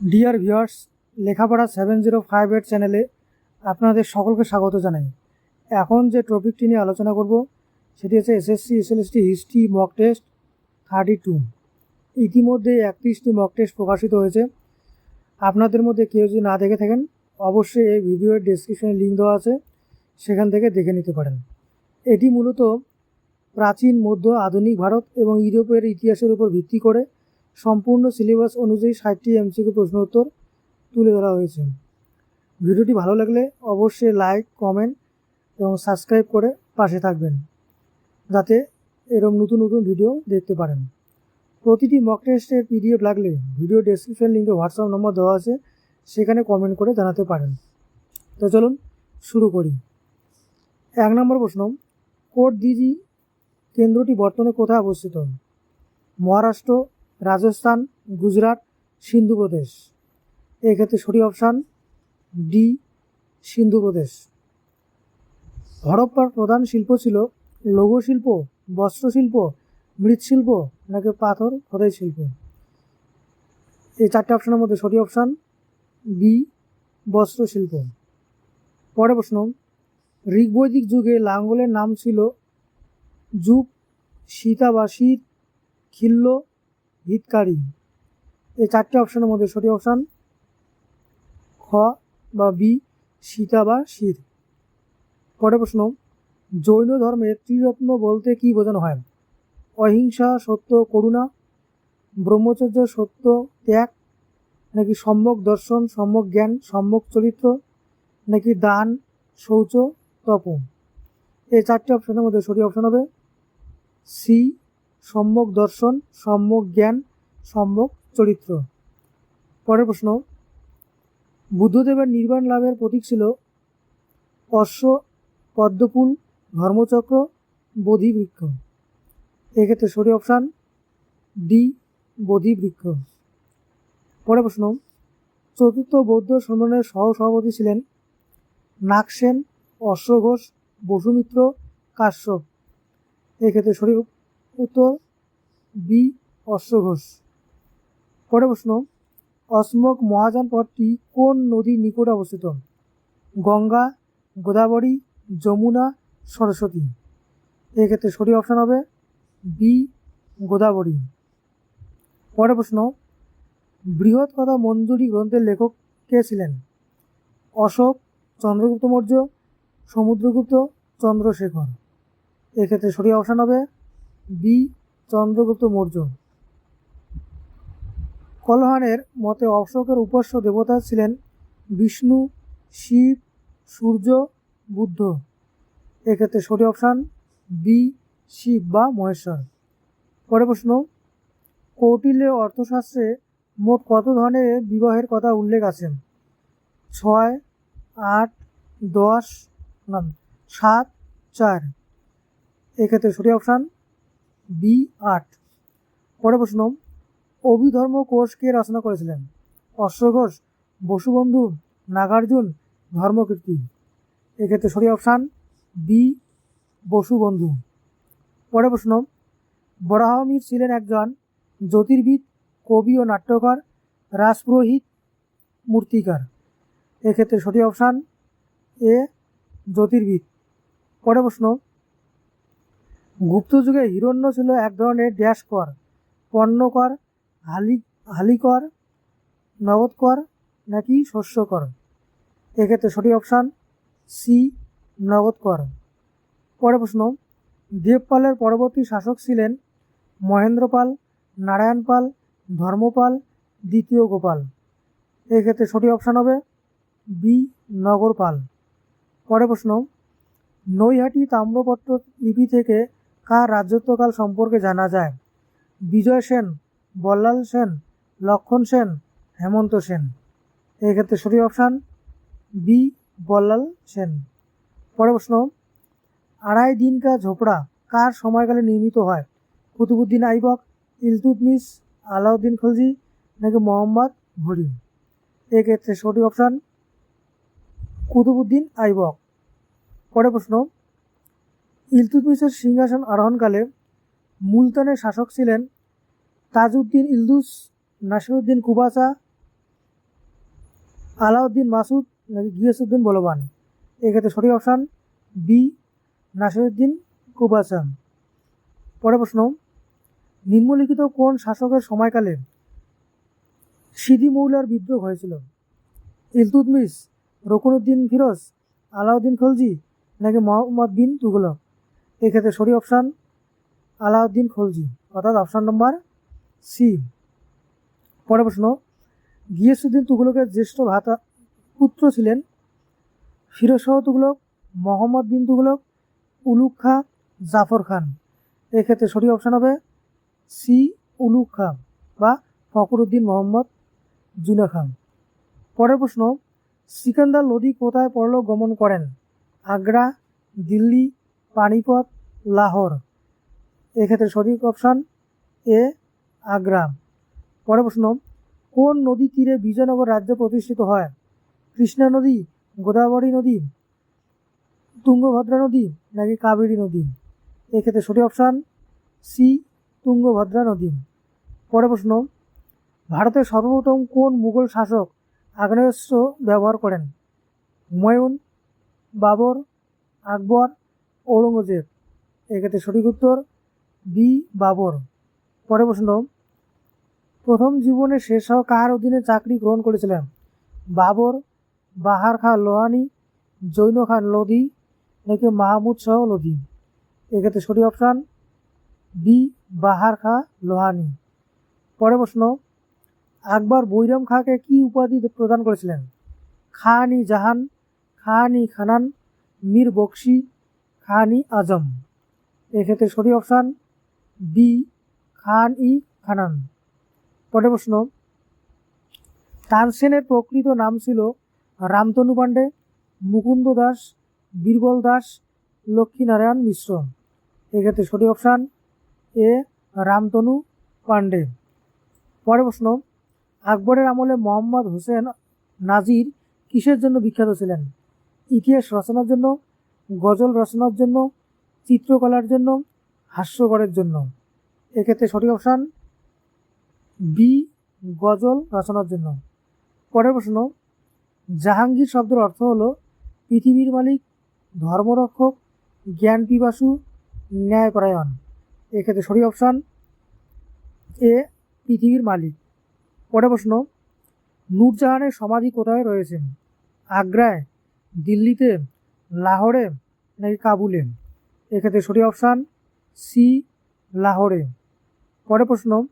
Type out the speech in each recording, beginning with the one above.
Deer viewers লেখাপড়া seven zero five eight চ্যানেলে আপনাদের সকলকে স্বাগত জানাই। এখন যে টপিকটি নিয়ে আলোচনা করব, সেটি হচ্ছে SSC SLST history mock test thirty two ইতিমধ্যে একত্রিশটি মক টেস্ট প্রকাশিত হয়েছে। আপনাদের মধ্যে কেউ যদি না দেখে থাকেন, অবশ্যই এই ভিডিওর ডেসক্রিপশনে লিঙ্ক দেওয়া আছে, সেখান থেকে দেখে নিতে পারেন। এটি মূলত প্রাচীন, মধ্য, আধুনিক ভারত এবং ইউরোপের ইতিহাসের উপর ভিত্তি করে সম্পূর্ণ সিলেবাস অনুযায়ী ষাটটি এমসিকিউ প্রশ্ন উত্তর তুলে ধরা হয়েছে। ভিডিওটি ভালো লাগলে অবশ্যই লাইক কমেন্ট এবং সাবস্ক্রাইব করে পাশে থাকবেন, যাতে এরকম নতুন নতুন ভিডিও দেখতে পারেন। প্রতিটি মক টেস্টের পিডিএফ লাগলে ভিডিও ডেসক্রিপশন লিঙ্কে হোয়াটসঅ্যাপ নম্বর দেওয়া আছে, সেখানে কমেন্ট করে জানাতে পারেন। তো চলুন শুরু করি। এক নম্বর প্রশ্ন কোট দিজি কেন্দ্রটি বর্তমানে কোথায় অবস্থিত? মহারাষ্ট্র রাজস্থান, গুজরাট, সিন্ধু প্রদেশ। এক্ষেত্রে সঠিক অপশান ডি, সিন্ধু প্রদেশ। হরপ্পার প্রধান শিল্প ছিল লৌহ শিল্প বস্ত্রশিল্প মৃৎশিল্প নাকি পাথর খোদাই শিল্প। এই চারটে অপশানের মধ্যে সঠিক অপশান বি বস্ত্রশিল্প পরে প্রশ্ন, ঋগ্বৈদিক যুগে লাঙ্গলের নাম ছিল যুগ সীতা বা শীত খিল্ল হিতকারী। এই চারটি অপশানের মধ্যে সঠিক অপশান খ বা বি, সীতা বা শির। পরের প্রশ্ন, জৈন ধর্মের ত্রিরত্ন বলতে কি বোঝানো হয়? অহিংসা, সত্য, করুণা, ব্রহ্মচর্য, সত্য, ত্যাগ, নাকি সম্যক দর্শন, সম্যক জ্ঞান, সম্যক চরিত্র, নাকি দান, শৌচ তপ এই চারটি অপশনের মধ্যে সঠিক অপশন হবে সি সম্যক দর্শন, সম্যক জ্ঞান, সম্যক চরিত্র। পরের প্রশ্ন, বুদ্ধদেবের নির্বাণ লাভের প্রতীক ছিল অশ্ব, পদ্মফুল, ধর্মচক্র বোধি বৃক্ষ এক্ষেত্রে সঠিক অপশান ডি বোধি বৃক্ষ পরের প্রশ্ন, চতুর্থ বৌদ্ধ সম্মেলনের সহ সভাপতি ছিলেন নাগসেন, অশ্বঘোষ, বসুমিত্র, কাশ্যপ। এক্ষেত্রে সঠিক উত্তর বি অশ্বঘোষ। পরের প্রশ্ন অসমক মহাযান পথটি কোন নদীর নিকটে অবস্থিত? গঙ্গা, গোদাবরী, যমুনা, সরস্বতী। এক্ষেত্রে সঠিক অপশান হবে বি, গোদাবরী। পরের প্রশ্ন বৃহৎ কথা মঞ্জুরি গ্রন্থের লেখক কে ছিলেন? অশোক, চন্দ্রগুপ্ত মৌর্য, সমুদ্রগুপ্ত, চন্দ্রশেখর। এক্ষেত্রে সঠিক অপশান হবে বি, চন্দ্রগুপ্ত মৌর্য। কলহানের মতে অশোকের উপাস্য দেবতা ছিলেন বিষ্ণু, শিব, সূর্য, বুদ্ধ। এক্ষেত্রে সঠিক অপশান বি, শিব বা মহেশ্বর। পরে প্রশ্ন কৌটিল্যের অর্থশাস্ত্রে মোট কত ধরনের বিবাহের কথা উল্লেখ আছে? ছয়, আট, দশ সাত, চার। এক্ষেত্রে সঠিক অপশান বি আট। পরে প্রশ্ন, অভিধর্ম কোষ কে রচনা করেছিলেন অশ্বঘোষ বসুবন্ধু, নাগার্জুন, ধর্মকীর্তি। এক্ষেত্রে সঠিক অপশান বি, বসুবন্ধু। পরে প্রশ্ন, বরাহমির ছিলেন একজন জ্যোতির্বিদ, কবি ও নাট্যকার, রাজপুরোহিত মূর্তিকার। এক্ষেত্রে সঠিক অপশান এ, জ্যোতির্বিদ। পরে প্রশ্ন গুপ্ত যুগে হিরণ্য ছিল এক ধরনের ড্যাশ কর পণ্যকর, হালি, হালিকর, নগদকর নাকি শস্যকর? এক্ষেত্রে সঠিক অপশান সি নগদকর। পরে প্রশ্ন, দেবপালের পরবর্তী শাসক ছিলেন মহেন্দ্রপাল নারায়ণপাল ধর্মপাল, দ্বিতীয় গোপাল। এক্ষেত্রে সঠিক অপশান হবে বি নগরপাল। পরে প্রশ্ন, নৈহাটি তাম্রপত্র লিপি থেকে কার রাজত্বকাল সম্পর্কে জানা যায়? বিজয় সেন, বল্লাল সেন, লক্ষণ সেন, হেমন্ত সেন। এক্ষেত্রে সঠিক অপশান বি, বল্লাল সেন। পরে প্রশ্ন, আড়াই দিনকা ঝোপড়া কার সময়কালে নির্মিত হয়? কুতুবুদ্দিন আইবক ইলতুতমিস আলাউদ্দিন খলজি নাকি মোহাম্মদ ঘড়ি এক্ষেত্রে সঠিক অপশান কুতুবুদ্দিন আইবক। পরে প্রশ্ন ইলতুতমিসের সিংহাসন আরোহণকালে মুলতানের শাসক ছিলেন তাজউদ্দিন ইলদুস, নাসিরুদ্দিন কুবাসা আলাউদ্দিন মাসুদ নাকি গিয়াসুদ্দিন বলবান। এক্ষেত্রে সঠিক অপশান বি, নাসিরুদ্দিন কুবাসাম পরের প্রশ্ন, নিম্নলিখিত কোন শাসকের সময়কালে সিদি মৌলার বিদ্রোহ হয়েছিল? ইলতুতমিস রকুনুদ্দিন ফিরোজ, আলাউদ্দিন খলজি, নাকি মোহাম্মদ বিন তুগলক? এক্ষেত্রে সঠিক অপশান আলাউদ্দিন খলজি, অর্থাৎ অপশান নম্বর সি পরের প্রশ্ন, গিয়াসুদ্দিন তুগলকের জ্যেষ্ঠ ভাতা, পুত্র ছিলেন ফিরোজ শাহ তুগলক মোহাম্মদ বিন তুগলক উলুক খা, জাফর খান। এক্ষেত্রে সঠিক অপশান হবে সি উলুক খা বা ফখরুদ্দিন মোহাম্মদ জুনা খান। পরের প্রশ্ন, সিকান্দার লোদি কোথায় পরলোক গমন করেন? আগ্রা, দিল্লি পানিপথ, লাহোর। এক্ষেত্রে সঠিক অপশান এ, আগ্রা। পরের প্রশ্ন, কোন নদী তীরে বিজয়নগর রাজ্য প্রতিষ্ঠিত হয়? কৃষ্ণা নদী, গোদাবরী নদী, তুঙ্গভদ্রা নদী, নাকি কাবেরী নদী? এক্ষেত্রে সঠিক অপশান সি, তুঙ্গভদ্রা নদী। পরের প্রশ্ন, ভারতের সর্বপ্রথম কোন মুঘল শাসক আগ্নেয়াস্ত্র ব্যবহার করেন? হুমায়ুন বাবর, আকবর ঔরঙ্গজেব। এক্ষেত্রে সঠিক উত্তর বি, বাবর। পরে প্রশ্ন, প্রথম জীবনে শেষ হওয়া কার অধীনে চাকরি গ্রহণ করেছিলেন? বাবর, বাহার খান লোহানি, জৈন খান লোধি নাকি মাহমুদ শাহ লোধি? এক্ষেত্রে সঠিক অপশান বি, বাহার খা লোহানি। পরে প্রশ্ন, আকবর বৈরাম খাঁকে কি উপাধি প্রদান করেছিলেন? খান জাহান খান খানান, মীর বক্সি খান ই আজম। এক্ষেত্রে সঠিক অপশান বি, খান ই খানান। পরের প্রশ্ন, তানসেনের প্রকৃত নাম ছিল রামতনু পাণ্ডে মুকুন্দ দাস, বীরবল দাস, লক্ষ্মীনারায়ণ মিশ্র। এক্ষেত্রে সঠিক অপশান এ, রামতনু পাণ্ডে পরের প্রশ্ন, আকবরের আমলে মোহাম্মদ হোসেন নাজির কিসের জন্য বিখ্যাত ছিলেন? ইতিহাস রচনার জন্য গজল রচনার জন্য, চিত্রকলার জন্য, হাস্যকরের জন্য। এক্ষেত্রে সঠিক অপশান বি, গজল রচনার জন্য। পরের প্রশ্ন, জাহাঙ্গীর শব্দের অর্থ হলো পৃথিবীর মালিক, ধর্মরক্ষক জ্ঞান পিপাসু ন্যায়পরায়ণ। এক্ষেত্রে সঠিক অপশান এ, পৃথিবীর মালিক। পরের প্রশ্ন, নূরজাহানের সমাধি কোথায় রয়েছেন আগ্রায়, দিল্লিতে লাহোরে নাকি কাবুলে? এক্ষেত্রে সঠিক অপশান সি, লাহোরে। পরের প্রশ্ন,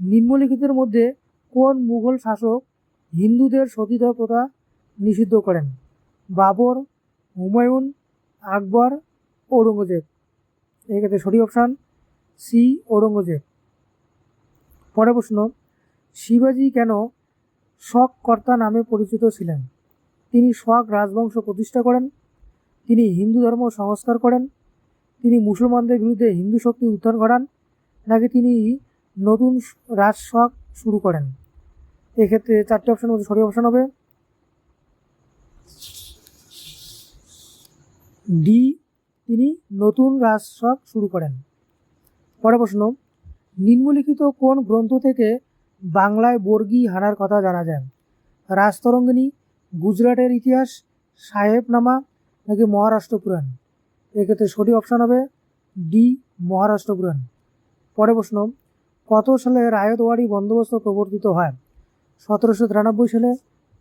নিম্নলিখিতের মধ্যে কোন মুঘল শাসক হিন্দুদের সতীদাহ প্রথা নিষিদ্ধ করেন? বাবর, হুমায়ুন, আকবর, ঔরঙ্গজেব। এক্ষেত্রে সঠিক অপশান সি, ঔরঙ্গজেব। পরের প্রশ্ন, শিবাজি কেন শক কর্তা নামে পরিচিত ছিলেন? তিনি শক রাজবংশ প্রতিষ্ঠা করেন তিনি হিন্দু ধর্ম সংস্কার করেন। তিনি মুসলমানদের বিরুদ্ধে হিন্দু শক্তি উত্থান ঘটান নাকি তিনি নতুন রাজশক শুরু করেন? এক্ষেত্রে চারটি অপশন মধ্যে সঠিক অপশন হবে। ডি তিনি নতুন রাজশক শুরু করেন। পরের প্রশ্ন, নিম্নলিখিত কোন গ্রন্থ থেকে বাংলায় বর্গি হানার কথা জানা যায়? রাজতরঙ্গিনী, গুজরাটের ইতিহাস, সাহেবনামা নাকি মহারাষ্ট্র পুরাণ? এক্ষেত্রে সঠিক অপশান হবে ডি, মহারাষ্ট্র পুরাণ। পরে প্রশ্ন, কত সালে রায়তওয়াড়ি বন্দোবস্ত প্রবর্তিত হয়? সতেরোশো তিরানব্বই সালে,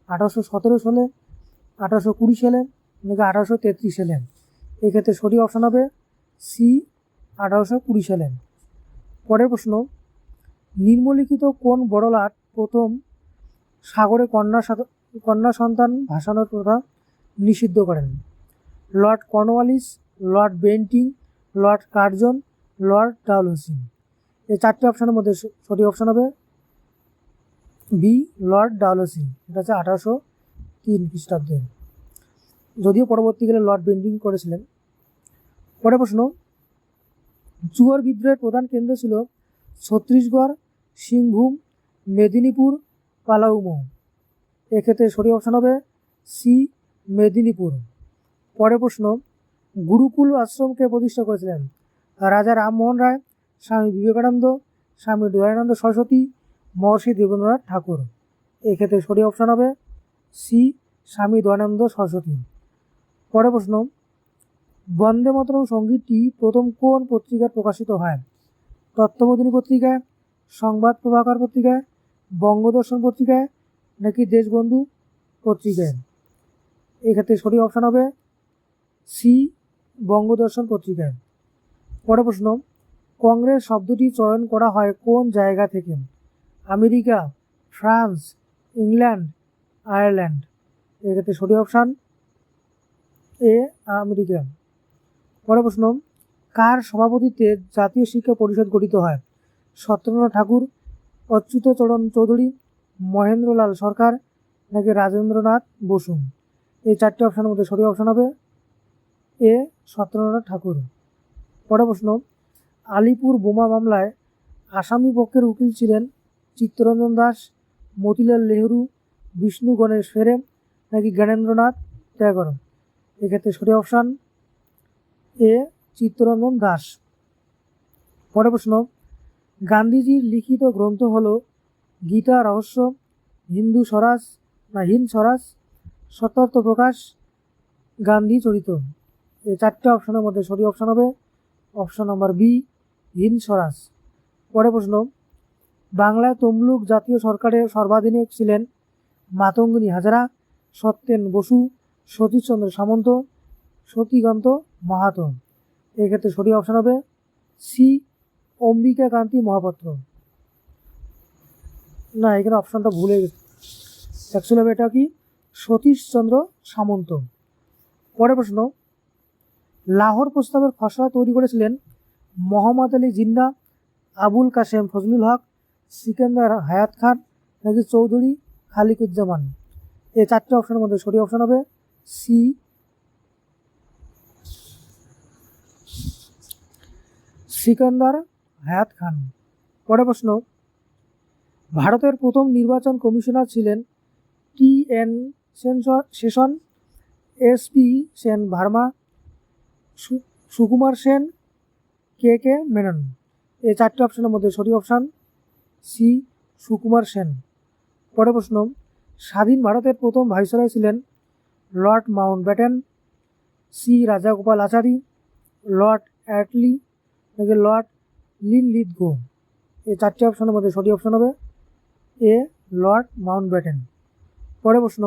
আঠারোশো সতেরো সালে, আঠারোশো কুড়ি সালে, নাকি আঠারোশো তেত্রিশ সালে? এক্ষেত্রে সঠিক অপশান হবে সি, আঠারোশো কুড়ি সালে। পরের প্রশ্ন, নিম্নলিখিত কোন বড়লাট প্রথম সাগরে কন্যা কন্যা সন্তান ভাসানোর প্রথা নিষিদ্ধ করেন? Lord Cornwallis, Lord Bentinck, Lord Curzon, Lord Dalhousie. এই চারটি অপশানের মধ্যে সঠিক অপশান হবে বি লর্ড ডাউলসি। এটা হচ্ছে আঠারোশো তিন খ্রিস্টাব্দে। যদিও পরবর্তীকালে লর্ড বেন্টিং করেছিলেন। পরের প্রশ্ন চুয়ার বিদ্রোহের প্রধান কেন্দ্র ছিল ছত্তিশগড় সিংভূম, মেদিনীপুর, পালাউমো। এক্ষেত্রে সঠিক অপশান হবে সি মেদিনীপুর। পরের প্রশ্ন, গুরুকুল আশ্রমকে প্রতিষ্ঠা করেছিলেন রাজা রামমোহন রায়, স্বামী বিবেকানন্দ, স্বামী দয়ানন্দ সরস্বতী, মহর্ষি দেবেন্দ্রনাথ ঠাকুর। এক্ষেত্রে সঠিক অপশন হবে সি, স্বামী দয়ানন্দ সরস্বতী। পরে প্রশ্ন, বন্দে মাতরম সঙ্গীতটি প্রথম কোন পত্রিকায় প্রকাশিত হয়? তত্ত্ববোধিনী পত্রিকায়, সংবাদ প্রভাকর পত্রিকায়, বঙ্গদর্শন পত্রিকায় নাকি দেশবন্ধু পত্রিকায়? এক্ষেত্রে সঠিক অপশান হবে সি বঙ্গদর্শন পত্রিকায়। পরের প্রশ্ন, কংগ্রেস শব্দটি চয়ন করা হয় কোন জায়গা থেকে? America, France, England, Ireland. এক্ষেত্রে সঠিক অপশান এ, আমেরিকা। পরের প্রশ্ন, কার সভাপতিত্বে জাতীয় শিক্ষা পরিষদ গঠিত হয়? সত্যেন্দ্রনাথ ঠাকুর, অচ্যুতচরণ চৌধুরী, মহেন্দ্রলাল সরকার নাকি রাজেন্দ্রনাথ বসু? এই চারটি অপশানের মধ্যে সঠিক অপশান হবে এ সত্যেন্দ্রনাথ ঠাকুর। পরের প্রশ্ন, আলিপুর বোমা মামলায় আসামি পক্ষের উকিল ছিলেন চিত্তরঞ্জন দাস, মতিলাল নেহরু, বিষ্ণু গণেশ ফেরে নাকি জ্ঞানেন্দ্রনাথ ত্যাগর? এক্ষেত্রে সঠিক অপশান এ চিত্তরঞ্জন দাস। পরের প্রশ্ন, গান্ধীজির লিখিত গ্রন্থ হল গীতা রহস্য, হিন্দু স্বরাজ না হিন্দ স্বরাজ? সতর্ক প্রকাশ, গান্ধী চরিত। এই চারটে অপশনের মধ্যে সঠিক অপশন হবে। Option number B Hind Swaraj পরে প্রশ্ন, বাংলায় তমলুক জাতীয় সরকারের সর্বাধীনায়ক ছিলেন মাতঙ্গিনী হাজারা, সত্যেন বসু সতীশচন্দ্র সামন্ত, সতীকান্ত মাহাতো। এক্ষেত্রে সঠিক অপশন হবে সি অম্বিকা কান্তি মহাপাত্র। না, এখানে অপশনটা ভুলে গেছে। অ্যাকচুয়ালি হবে এটা কি? সতীশচন্দ্র সামন্ত। পরের প্রশ্ন লাহোর প্রস্তাবের খসড়া তৈরি করেছিলেন মোহাম্মদ আলী জিন্না, আবুল কাশেম ফজলুল হক, সিকান্দার হায়াত খান, নাকি চৌধুরী খালিকুজ্জামান। এই চারটে অপশনের মধ্যে সঠিক অপশন হবে সি। সিকান্দার হায়াত খান। পরের প্রশ্ন, ভারতের প্রথম নির্বাচন কমিশনার ছিলেন T N Seshan S P Sen Verma Sukumar Sen, K K Menon? এই চারটি অপশনের মধ্যে সঠিক অপশান সি সুকুমার সেন। পরের প্রশ্ন, স্বাধীন ভারতের প্রথম ভাইসরয় ছিলেন Lord Mountbatten C Rajagopalachari, Lord Attlee, নাকি লর্ড লিন লিদ গো এই চারটি অপশনের মধ্যে সঠিক অপশন হবে এ লর্ড মাউন্ট ব্যাটেন পরের প্রশ্ন,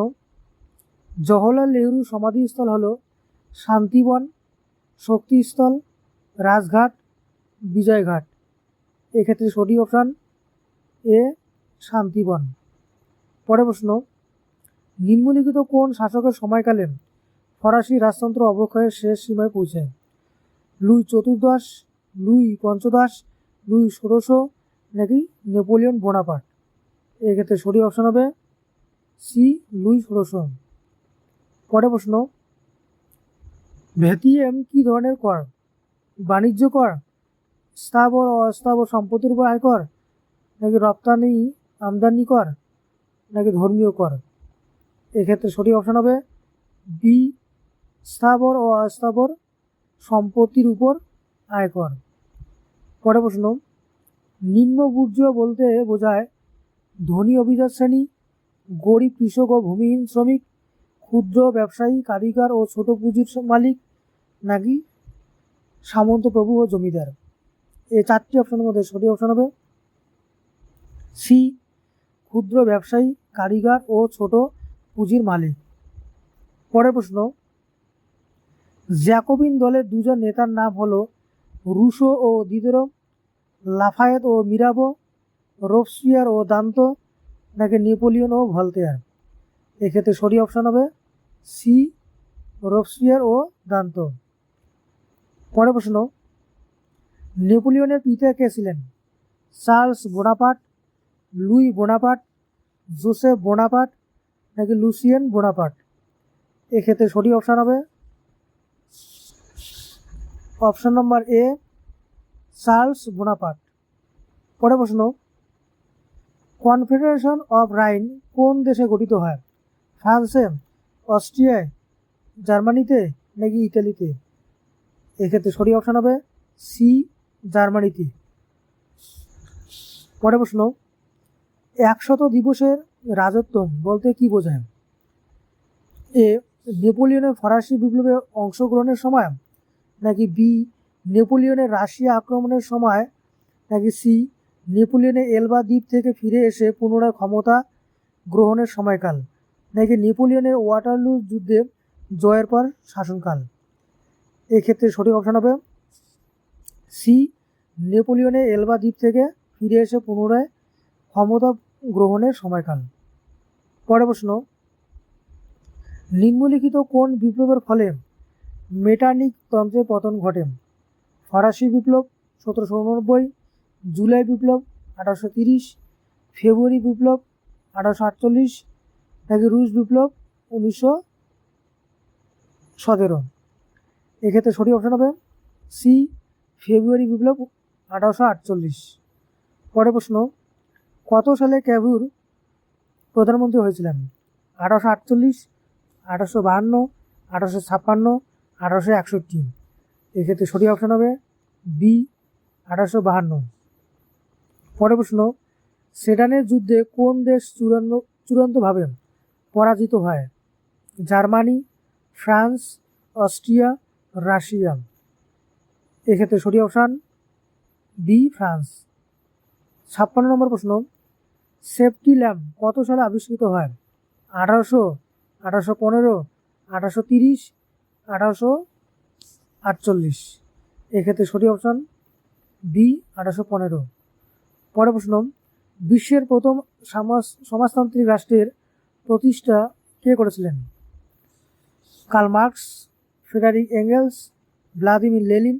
জওহরলাল নেহরু সমাধিস্থল হল শান্তিবন শক্তিস্থল, রাজঘাট, বিজয়ঘাট। এক্ষেত্রে সঠিক অপশান এ, শান্তিবন। পরের প্রশ্ন, নিম্নলিখিত কোন শাসকের সময়কালে ফরাসি রাজতন্ত্র অবক্ষয়ের শেষ সীমায় পৌঁছায় লুই চতুর্দশ, লুই পঞ্চদশ, লুই ষোড়শ নাকি নেপোলিয়ন বোনাপার্ট? এক্ষেত্রে সঠিক অপশন হবে সি, লুই ষোড়শ। পরের প্রশ্ন ভেটিএম কি ধরনের কর? বাণিজ্য কর? স্থাবর ও অস্থাবর সম্পত্তির উপর আয়কর নাকি রপ্তানি, আমদানি কর? নাকি ধর্মীয় কর? এক্ষেত্রে সঠিক অপশন হবে বি স্থাবর ও অস্থাবর সম্পত্তির উপর আয়কর পরে প্রশ্ন, নিম্ন বুর্জ বলতে বোঝায় ধনী অভিজাত শ্রেণি, গরিব কৃষক ও ভূমিহীন শ্রমিক, ক্ষুদ্র ব্যবসায়ী, কারিগর ও ছোট পুঁজির মালিক নাকি? সামন্ত প্রভু ও জমিদার। এই চারটি অপশনের মধ্যে সঠিক অপশন হবে সি, ক্ষুদ্র ব্যবসায়ী, কারিগর ও ছোট পুঁজির মালিক। পরের প্রশ্ন, জ্যাকোবিন দলের দুজন নেতার নাম হলো রুশো ও দিদরো লাফায়েত ও মিরাবো রোবসপিয়ার ও দান্ত, নাকি নেপোলিয়ন ও ভলতেয়ার? এক্ষেত্রে সরি অপশন হবে সি রোবসপিয়ার ও দান্ত। পরের প্রশ্ন, নেপোলিয়নের পিতা কে ছিলেন? Charles Bonaparte Louis Bonaparte Joseph Bonaparte নাকি লুসিয়েন বোনাপাট এক্ষেত্রে সঠিক অপশান হবে। Option number A, Charles Bonaparte পরে প্রশ্ন, কনফেডারেশন অফ রাইন কোন দেশে গঠিত হয়? ফ্রান্সে, অস্ট্রিয়ায়, জার্মানিতে নাকি ইতালিতে? এক্ষেত্রে সঠিক অপশান হবে সি জার্মানিতে। পরের প্রশ্ন, একশত দিবসের রাজত্ব বলতে কি বোঝায়? এ, নেপোলিয়নের ফরাসি বিপ্লবে অংশগ্রহণের সময়, নাকি বি নেপোলিয়নের রাশিয়া আক্রমণের সময়, নাকি সি নেপোলিয়নের এলবা দ্বীপ থেকে ফিরে এসে পুনরায় ক্ষমতা গ্রহণের সময়কাল, নাকি নেপোলিয়নের ওয়াটারলু যুদ্ধে জয়ের পর শাসনকাল? এক্ষেত্রে সঠিক অপশন হবে সি নেপোলিয়নে এলবা দ্বীপ থেকে ফিরে এসে পুনরায় ক্ষমতা গ্রহণের সময়কাল। পরের প্রশ্ন, নিম্নলিখিত কোন বিপ্লবের ফলে মেটানিক তন্ত্রের পতন ঘটে? ফরাসি বিপ্লব সতেরোশো উননব্বই, জুলাই বিপ্লব আঠারোশো তিরিশ, ফেব্রুয়ারি বিপ্লব আঠারোশো আটচল্লিশ, নাকি রুশ বিপ্লব উনিশশো সতেরো? এক্ষেত্রে সঠিক অপশন হবে সি ফেব্রুয়ারি বিপ্লব আঠারোশো আটচল্লিশ। পরের প্রশ্ন, কত সালে ক্যাভুর প্রধানমন্ত্রী হয়েছিলেন? আঠারোশো আটচল্লিশ, আঠারোশো বাহান্ন, আঠারোশো ছাপ্পান্ন, আঠারোশো একষট্টি। এক্ষেত্রে সঠিক অপশন হবে বি আঠারোশো বাহান্ন। পরের প্রশ্ন, সেডানের যুদ্ধে কোন দেশ চূড়ান্ত, চূড়ান্তভাবে পরাজিত হয়? জার্মানি, ফ্রান্স, অস্ট্রিয়া রাশিয়া এক্ষেত্রে সঠিক অপশান বি, ফ্রান্স। ছাপ্পান্ন নম্বর প্রশ্ন, সেফটি ল্যাম্প কত সালে আবিষ্কৃত হয়? আঠারোশো আঠারোশো পনেরো, আঠারোশো তিরিশ, আঠারোশো আটচল্লিশ। এক্ষেত্রে সঠিক অপশান বি, আঠারোশো পনেরো। পরের প্রশ্ন, বিশ্বের প্রথম সমাজ সমাজতান্ত্রিক রাষ্ট্রের প্রতিষ্ঠা কে করেছিলেন? Karl Marx Frederick Engels, Vladimir Lenin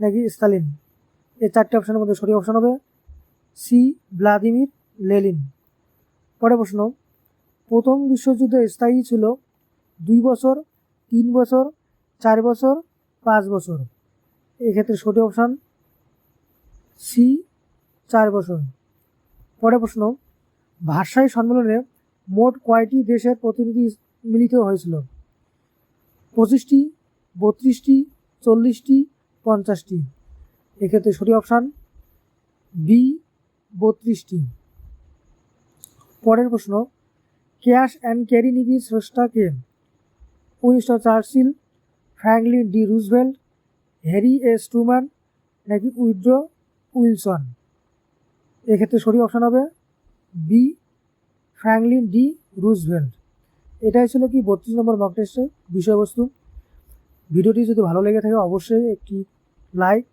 নাকি স্টালিন এই চারটি অপশানের মধ্যে সঠিক অপশান হবে সি ভ্লাদিমির লেলিন। পরের প্রশ্ন, প্রথম বিশ্বযুদ্ধ স্থায়ী ছিল দুই বছর, তিন বছর, চার বছর, পাঁচ বছর। এক্ষেত্রে সঠিক অপশান সি চার বছর। পরের প্রশ্ন ভাষাই সম্মেলনে মোট কয়টি দেশের প্রতিনিধি মিলিত হয়েছিল? পঁচিশটি, বত্রিশটি, চল্লিশটি, পঞ্চাশটি। এক্ষেত্রে সঠিক অপশান বি, বত্রিশটি। পরের প্রশ্ন, ক্যাশ অ্যান্ড ক্যারি নীতির স্রষ্টাকে Winston Churchill Franklin D Roosevelt, Harry A স্টুম্যান নাকি উইড্রো উইলসন? এক্ষেত্রে সঠিক অপশান হবে বি, ফ্র্যাঙ্কলিন ডি রুজভেল্ট। এটাই ছিল কি, বত্রিশ নম্বর মক টেস্টের বিষয়বস্তু। ভিডিওটি যদি ভালো লেগে থাকে, অবশ্যই একটি লাইক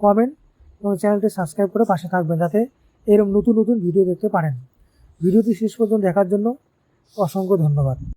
কমেন্ট এবং চ্যানেলটি সাবস্ক্রাইব করে পাশে থাকবেন, যাতে এরকম নতুন নতুন ভিডিও দেখতে পারেন। ভিডিওটি শেষ পর্যন্ত দেখার জন্য অসংখ্য ধন্যবাদ।